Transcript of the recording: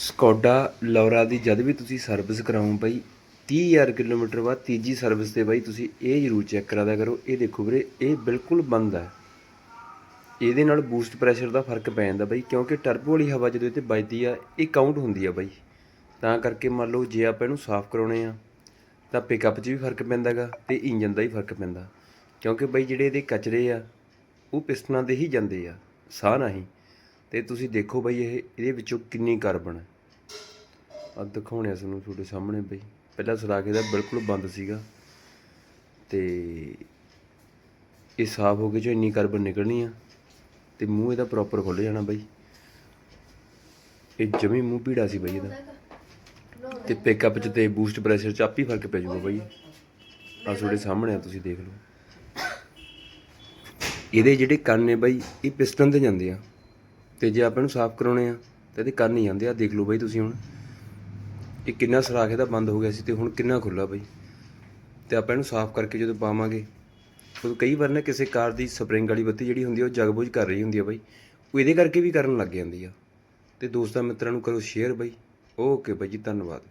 Skoda Laura ਦੀ ਜਦ ਵੀ ਤੁਸੀਂ service ਕਰਾਉਂ ਬਾਈ 30000 kilometre ਬਾਅਦ ਤੀਜੀ ਸਰਵਿਸ ਤੇ ਬਾਈ, ਤੁਸੀਂ ਇਹ ਜ਼ਰੂਰ ਚੈੱਕ ਕਰਾ ਦਿਆ ਕਰੋ। ਇਹ ਦੇਖੋ ਵੀਰੇ, ਇਹ ਬਿਲਕੁਲ ਬੰਦ ਹੈ ਇਹਦੇ ਨਾਲ ਬੂਸਟ ਪ੍ਰੈਸ਼ਰ ਦਾ ਫ਼ਰਕ ਪੈ ਜਾਂਦਾ ਬਾਈ, ਕਿਉਂਕਿ ਟਰਬੋ ਵਾਲੀ ਹਵਾ ਜਦੋਂ ਇੱਥੇ ਤੇ ਵੱਜਦੀ ਆ, ਇਹ ਕਾਊਂਟ ਹੁੰਦੀ ਆ ਬਾਈ। ਤਾਂ ਕਰਕੇ ਮੰਨ ਲਓ ਜੇ ਆਪਾਂ ਇਹਨੂੰ ਸਾਫ਼ ਕਰਾਉਣੇ ਆ, ਤਾਂ ਪਿਕਅਪ 'ਚ ਵੀ ਫ਼ਰਕ ਪੈਂਦਾ ਗਾ ਤੇ ਇੰਜਨ ਦਾ ਵੀ ਫ਼ਰਕ ਪੈਂਦਾ। ਕਿਉਂਕਿ ਬਾਈ ਜਿਹੜੇ ਇਹਦੇ ਕਚਰੇ ਆ, ਉਹ ਪਿਸਟਨਾਂ ਦੇ ਹੀ ਜਾਂਦੇ ਆ, ਸਾਹ ਨਹੀਂ ਤੇ ਤੁਸੀਂ ਦੇਖੋ ਬਾਈ ਇਹ, ਇਹਦੇ ਵਿੱਚੋਂ ਕਿੰਨੀ ਕਾਰਬਨ ਹੈ। ਆ ਦਿਖਾਉਣਿਆ ਤੁਹਾਨੂੰ ਤੁਹਾਡੇ ਸਾਹਮਣੇ ਬਈ। ਪਹਿਲਾਂ ਸੁਰਾਖ ਇਹਦਾ ਬਿਲਕੁਲ ਬੰਦ ਸੀਗਾ। ਤੇ ਇਹ ਸਾਫ਼ ਹੋ ਕੇ ਜੋ ਇੰਨੀ ਕਾਰਬਨ ਨਿਕਲਣੀ ਆ। ਤੇ ਮੂੰਹ ਇਹਦਾ ਪ੍ਰੋਪਰ ਖੁੱਲ ਜਾਣਾ ਬਈ। ਇਹ ਜਮੀ ਮੂੰਹ ਪੀੜਾ ਸੀ ਬਈ ਇਹਦਾ। ਤੇ ਪਿਕਅਪ 'ਚ ਤੇ ਬੂਸਟ ਪ੍ਰੈਸ਼ਰ 'ਚ ਆਪੀ ਫ਼ਰਕ ਪੈ ਜਾਊਗਾ ਬਈ। ਆ ਤੁਹਾਡੇ ਸਾਹਮਣੇ ਆ, ਤੁਸੀਂ ਦੇਖ ਲਓ। ਇਹਦੇ ਜਿਹੜੇ ਕੰਨ ਨੇ ਬਾਈ, ਇਹ ਪਿਸਟਨ ਤੇ ਜਾਂਦੇ ਆ। ਤੇ ਜੇ ਆਪਾਂ ਇਹਨੂੰ ਸਾਫ਼ ਕਰਾਉਣੇ ਆ, ਤਾਂ ਇਹਦੇ ਕੰਨ ਨਹੀਂ ਜਾਂਦੇ ਆ ਦੇਖ ਲਓ ਬਾਈ ਤੁਸੀਂ ਹੁਣ। ਇਹ ਕਿੰਨਾ ਸਰਾਖ ਇਹਦਾ ਬੰਦ ਹੋ ਗਿਆ ਸੀ ਤੇ ਹੁਣ ਕਿੰਨਾ ਖੁੱਲਾ ਬਾਈ। ਤੇ ਆਪਾਂ ਇਹਨੂੰ ਸਾਫ਼ ਕਰਕੇ ਜਦੋਂ ਪਾਵਾਂਗੇ ਉਹ ਕਈ ਵਾਰ ਨਾ ਕਿਸੇ ਕਾਰ ਦੀ ਸਪਰਿੰਗ ਵਾਲੀ ਬੱਤੀ ਜਿਹੜੀ ਹੁੰਦੀ ਆ, ਉਹ ਜਗਬੁਝ ਕਰ ਰਹੀ ਹੁੰਦੀ ਆ ਬਾਈ। ਉਹ ਇਹਦੇ ਕਰਕੇ ਵੀ ਕਰਨ ਲੱਗ ਜਾਂਦੀ ਆ। ਤੇ ਦੋਸਤਾਂ ਮਿੱਤਰਾਂ ਨੂੰ ਕਰੋ ਸ਼ੇਅਰ ਬਾਈ। ਓਕੇ ਬਾਈ ਜੀ, ਧੰਨਵਾਦ।